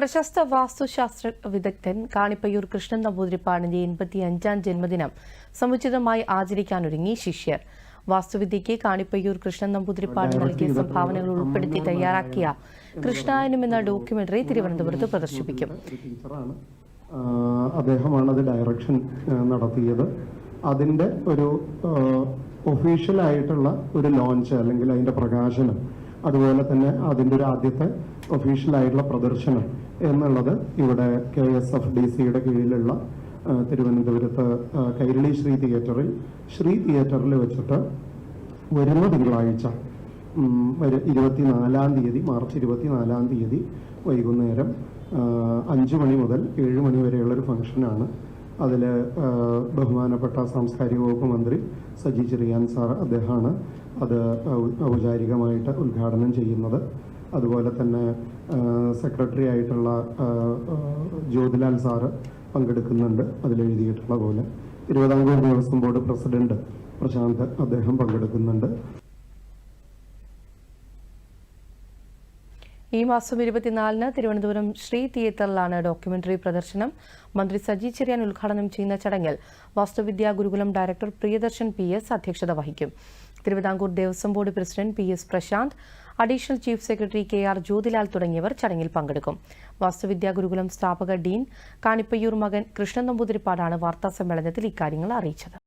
പ്രശസ്ത വാസ്തുശാസ്ത്ര വിദഗ്ധൻ കാണിപ്പയ്യൂർ കൃഷ്ണൻ നമ്പൂതിരിപ്പാടിന്റെ എൺപത്തി അഞ്ചാം ജന്മദിനം സമുചിതമായി ആചരിക്കാനൊരുങ്ങി ശിഷ്യർ. വാസ്തുവിദ്യയ്ക്ക് കാണിപ്പയ്യൂർ കൃഷ്ണൻ നമ്പൂതിരിപ്പാട് നൽകിയ സംഭാവനകൾ ഉൾപ്പെടുത്തി തയ്യാറാക്കിയ കൃഷ്ണായനം എന്ന ഡോക്യുമെന്ററി തിരുവനന്തപുരത്ത് പ്രദർശിപ്പിക്കും. അദ്ദേഹമാണ് അത് ഡയറക്ഷൻ നടത്തിയത്. അതിന്റെ ഒരു ഒഫീഷ്യൽ ആയിട്ടുള്ള ഒരു ലോഞ്ച് അല്ലെങ്കിൽ അതിന്റെ പ്രകാശനം അതുപോലെ തന്നെ അതിന്റെ ഒരു ആദ്യത്തെ ഒഫീഷ്യൽ ആയിട്ടുള്ള പ്രദർശനം എന്നുള്ളത് ഇവിടെ കെ എസ് എഫ് ഡി സിയുടെ കീഴിലുള്ള തിരുവനന്തപുരത്ത് കൈരളി ശ്രീ തിയേറ്ററിൽ. ശ്രീ തിയേറ്ററിൽ വെച്ചിട്ട് വരുന്ന തിങ്കളാഴ്ച ഇരുപത്തിനാലാം തീയതി മാർച്ച് ഇരുപത്തിനാലാം തീയതി വൈകുന്നേരം അഞ്ചു മണി മുതൽ ഏഴ് മണി വരെയുള്ള ഒരു ഫംഗ്ഷനാണ് അതിൽ ബഹുമാനപ്പെട്ട സാംസ്കാരിക വകുപ്പ് മന്ത്രി സജി ചെറിയാൻ സാർ അദ്ദേഹമാണ് അത് ഔപചാരികമായിട്ട് ഉദ്ഘാടനം ചെയ്യുന്നത്. അതുപോലെ തന്നെ സെക്രട്ടറി ആയിട്ടുള്ള ജ്യോതിലാൽ സാറ് പങ്കെടുക്കുന്നുണ്ട് അതിലെഴുതിയിട്ടുള്ള പോലെ. തിരുവിതാംകൂർ ദേവസ്വം ബോർഡ് പ്രസിഡന്റ് പ്രശാന്ത് അദ്ദേഹം പങ്കെടുക്കുന്നുണ്ട്. ഈ മാസം ഇരുപത്തിനാലിന് തിരുവനന്തപുരം ശ്രീ തിയേറ്ററിലാണ് ഡോക്യുമെന്ററി പ്രദർശനം. മന്ത്രി സജി ചെറിയാൻ ഉദ്ഘാടനം ചെയ്യുന്ന ചടങ്ങിൽ Vasthuvidya Gurukulam director Priyadarshan P S അധ്യക്ഷത വഹിക്കും. Thiruvithamkoor Devaswom board president P S Prashanth additional chief secretary K R Jyothilal തുടങ്ങിയവർ ചടങ്ങിൽ പങ്കെടുക്കും. വാസ്തുവിദ്യാ ഗുരുകുലം സ്ഥാപക ഡീൻ കാണിപ്പയ്യൂർ മകൻ കൃഷ്ണൻ നമ്പൂതിരിപ്പാടാണ് വാർത്താസമ്മേളനത്തിൽ ഇക്കാര്യങ്ങൾ അറിയിച്ചത്.